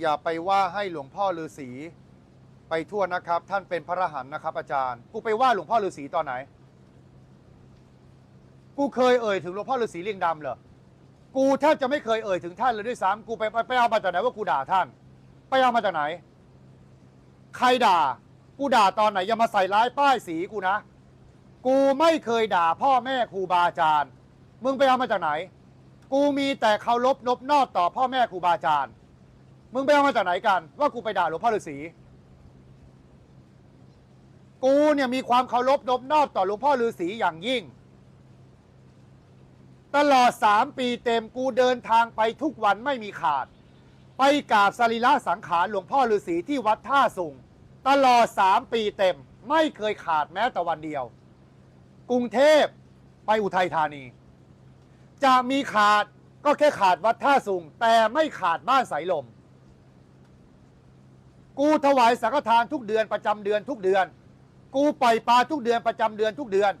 อย่าไปว่าให้หลวงพ่อฤาษีไปทั่วนะครับ ท่านเป็นพระอรหันต์นะครับ อาจารย์กูไปว่าหลวงพ่อฤาษีตอนไหน กูเคยเอ่ยถึงหลวงพ่อฤาษีเลิงดำเหรอกูแทบจะไม่เคยเอ่ยถึงท่านเลยด้วยซ้ำกูไปไปไปเอามาจากไหนว่ากูด่าท่าน ไปเอามาจากไหน ใครด่า กูด่าตอนไหนอย่ามาใส่ร้ายป้ายสีกูนะ กูไม่เคยด่าพ่อแม่ครูบาอาจารย์ มึงไปเอามาจากไหน กูมีแต่เคารพนบนอบต่อพ่อแม่ครูบาอาจารย์ มึงไปเอามาจากไหนกัน ว่ากูไปด่าหลวงพ่อฤาษีกูเนี่ยมีความเคารพนบนอบต่อหลวงพ่อฤาษีอย่างยิ่ง ตลอดสามปีเต็มกูเดินทางไปทุกวันไม่มีขาด ไปกราบสรีระสังขารหลวงพ่อฤาษีที่วัดท่าสุงตลอดสามปีเต็มไม่เคยขาดแม้แต่วันเดียว กรุงเทพไปอุทัยธานี จะมีขาดก็แค่ขาดวัดท่าสุงแต่ไม่ขาดบ้านสายลม กูถวายสังฆทานทุกเดือนประจำเดือนทุกเดือน กูปล่อยปลาทุกเดือนประจำเดือนทุกเดือน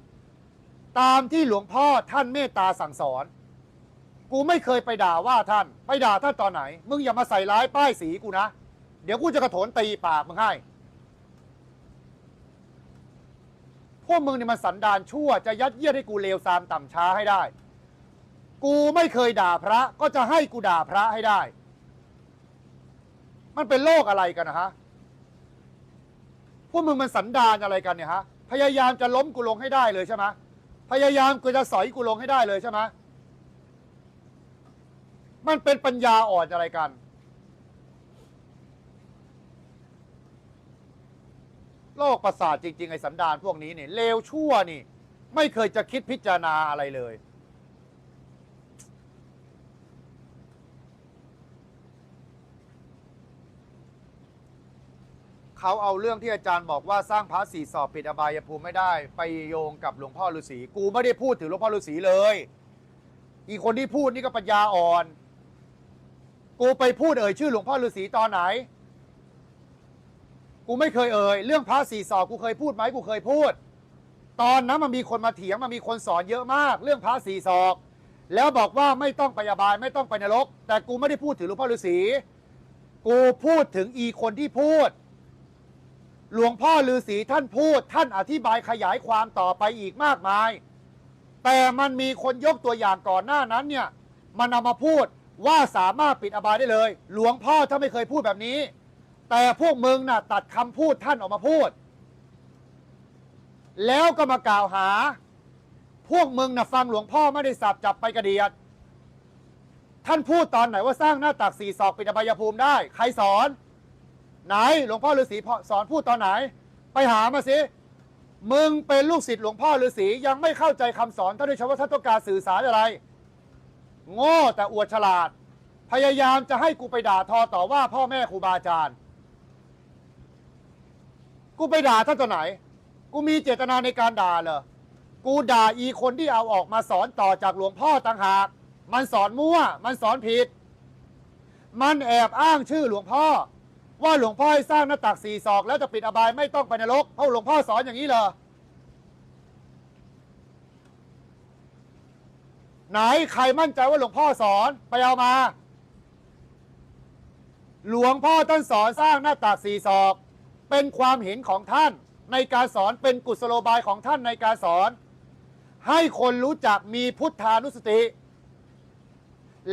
ตามที่หลวงพ่อท่านเมตตาสั่งสอน กูไม่เคยไปด่าว่าท่าน ไปด่าท่านตอนไหน มึงอย่ามาใส่ร้ายป้ายสีกูนะ เดี๋ยวกูจะกระโถนตีปากมึงให้ พวกมึงเนี่ยมันสันดานชั่วจะยัดเยียดให้กูเลวซามต่ำช้าให้ได้ กูไม่เคยด่าพระก็จะให้กูด่าพระให้ได้ มันเป็นโลกอะไรกันนะฮะ พวกมึงมันสันดานอะไรกันเนี่ยฮะ พยายามจะล้มกูลงให้ได้เลยใช่ไหมพยายามกูจะสอยกูลงให้ได้เลยใช่ไหมมันเป็นปัญญาอ่อนอะไรกัน โลกประสาทจริง ๆ ไอ้สันดานพวกนี้เนี่ยเลวชั่วนี่ ไม่เคยจะคิดพิจารณาอะไรเลย เขาเอาเรื่องที่อาจารย์บอกว่าสร้างพระสี่สอบปิดอบายภูมิไม่ได้ ไปโยงกับหลวงพ่อฤาษีกูไม่ได้พูดถึงหลวงพ่อฤาษีเลย อีกคนที่พูดนี่ก็ปัญญาอ่อน กูไปพูดเอ่ยชื่อหลวงพ่อฤาษีตอนไหน กูไม่เคยเอ่ยเรื่องพระสี่สอบกูเคยพูดไหมกูเคยพูด ตอนนั้นมันมีคนมาเถียงมันมีคนสอนเยอะมาก เรื่องพระสี่ศอกแล้วบอกว่าไม่ต้องไปอบายไม่ต้องไปนรก แต่กูไม่ได้พูดถึงหลวงพ่อฤาษีกูพูดถึงอีคนที่พูด หลวงพ่อฤาษีท่านพูด ท่านอธิบายขยายความต่อไปอีกมากมาย แต่มันมีคนยกตัวอย่างก่อนหน้านั้นเนี่ยมันเอามาพูดว่าสามารถปิดอบายได้เลย หลวงพ่อถ้าไม่เคยพูดแบบนี้ แต่พวกมึงน่ะตัดคำพูดท่านออกมาพูด แล้วก็มากล่าวหา พวกมึงน่ะฟังหลวงพ่อไม่ได้สับจับไปกระเดียด ท่านพูดตอนไหนว่าสร้างหน้าตักสี่ศอกปิดอบายภูมิได้ ใครสอน ไหนหลวงพ่อฤาษีสอนพูดตอนไหน ไปหามาสิมึงเป็นลูกศิษย์หลวงพ่อฤาษียังไม่เข้าใจคำสอนท่านด้วยว่าท่านต้องการสื่อสารอะไร โง่แต่อวดฉลาด พยายามจะให้กูไปด่าทอต่อว่าพ่อแม่ครูบาอาจารย์ กูไปด่าท่านตัวไหน กูมีเจตนาในการด่าเหรอกูด่าอีคนที่เอาออกมาสอนต่อจากหลวงพ่อต่างหาก มันสอนมั่ว มันสอนผิด มันแอบอ้างชื่อหลวงพ่อ ว่าหลวงพ่อให้สร้างหน้าตักสี่ศอกแล้วจะปิดอบายไม่ต้องไปนรกเพราะหลวงพ่อสอนอย่างนี้เหรอไหนใครมั่นใจว่าหลวงพ่อสอนไปเอามา หลวงพ่อท่านสอนสร้างหน้าตักสี่ศอก เป็นความเห็นของท่าน ในการสอนเป็นกุศโลบายของท่านในการสอน ให้คนรู้จักมีพุทธานุสติ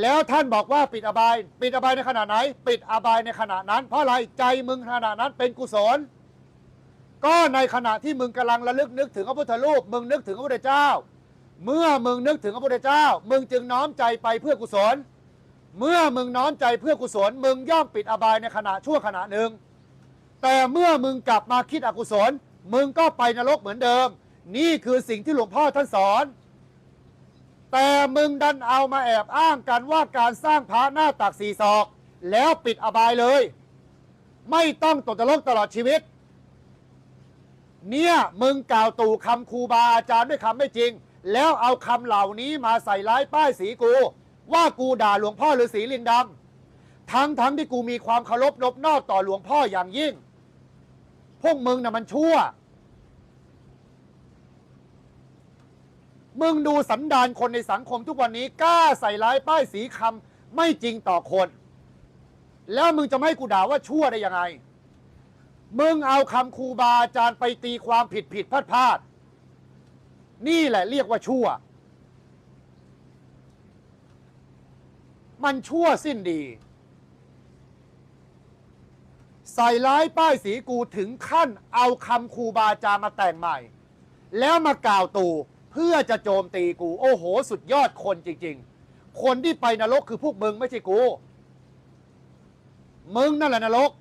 แล้วท่านบอกว่าปิดอบาย ปิดอบายในขณะไหน ปิดอบายในขณะนั้น เพราะอะไรใจมึงขณะนั้นเป็นกุศล ก็ในขณะที่มึงกำลังระลึกนึกถึงพระพุทธรูป มึงนึกถึงพระพุทธเจ้า เมื่อมึงนึกถึงพระพุทธเจ้า มึงจึงน้อมใจไปเพื่อกุศล เมื่อมึงน้อมใจเพื่อกุศล มึงย่อมปิดอบายในขณะชั่วขณะหนึ่ง แต่เมื่อมึงกลับมาคิดอกุศล มึงก็ไปนรกเหมือนเดิม นี่คือสิ่งที่หลวงพ่อท่านสอน แต่มึงดันเอามาแอบอ้างกันว่าการสร้างพระหน้าตักสีศอก แล้วปิดอบายเลย ไม่ต้องตกนรกตลอดชีวิต เนี่ยมึงกล่าวตู่คำครูบาอาจารย์ด้วยคำไม่จริง แล้วเอาคำเหล่านี้มาใส่ร้ายป้ายสีกู ว่ากูด่าหลวงพ่อฤาษีลิงดำทั้งทั้งที่กูมีความเคารพนบนอบต่อหลวงพ่ออย่างยิ่ง พวกมึงน่ะมันชั่ว มึงดูสันดานคนในสังคมทุกวันนี้กล้าใส่ร้ายป้ายสีคำไม่จริงต่อคน แล้วมึงจะไม่ให้กูด่าว่าชั่วได้ยังไง มึงเอาคำครูบาอาจารย์ไปตีความผิดผิดพลาดพลาดนี่แหละเรียกว่าชั่ว มันชั่วสิ้นดี ใส่ร้ายป้ายสีกูถึงขั้นเอาคำครูบาอาจารย์มาแต่งใหม่ แล้วมากล่าวตู เพื่อจะโจมตีกู โอ้โห สุดยอดคนจริง ๆ คนที่ไปนรกคือพวกมึงไม่ใช่กู มึงนั่นแหละนรก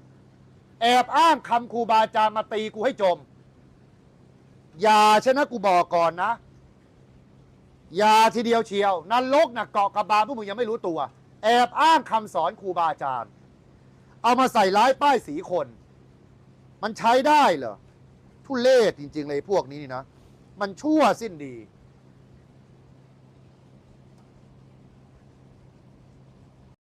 แอบอ้างคำครูบาอาจารย์มาตีกูให้จม อย่าชนะกูบอกก่อนนะ อย่าทีเดียวเชียวนรกนะเกาะกระบาลพวกมึงยังไม่รู้ตัว แอบอ้างคำสอนครูบาอาจารย์ เอามาใส่ร้ายป้ายสีคน มันใช้ได้เหรอทุเลศจริง ๆ เลยพวกนี้นี่นะ มันชั่วสิ้นดี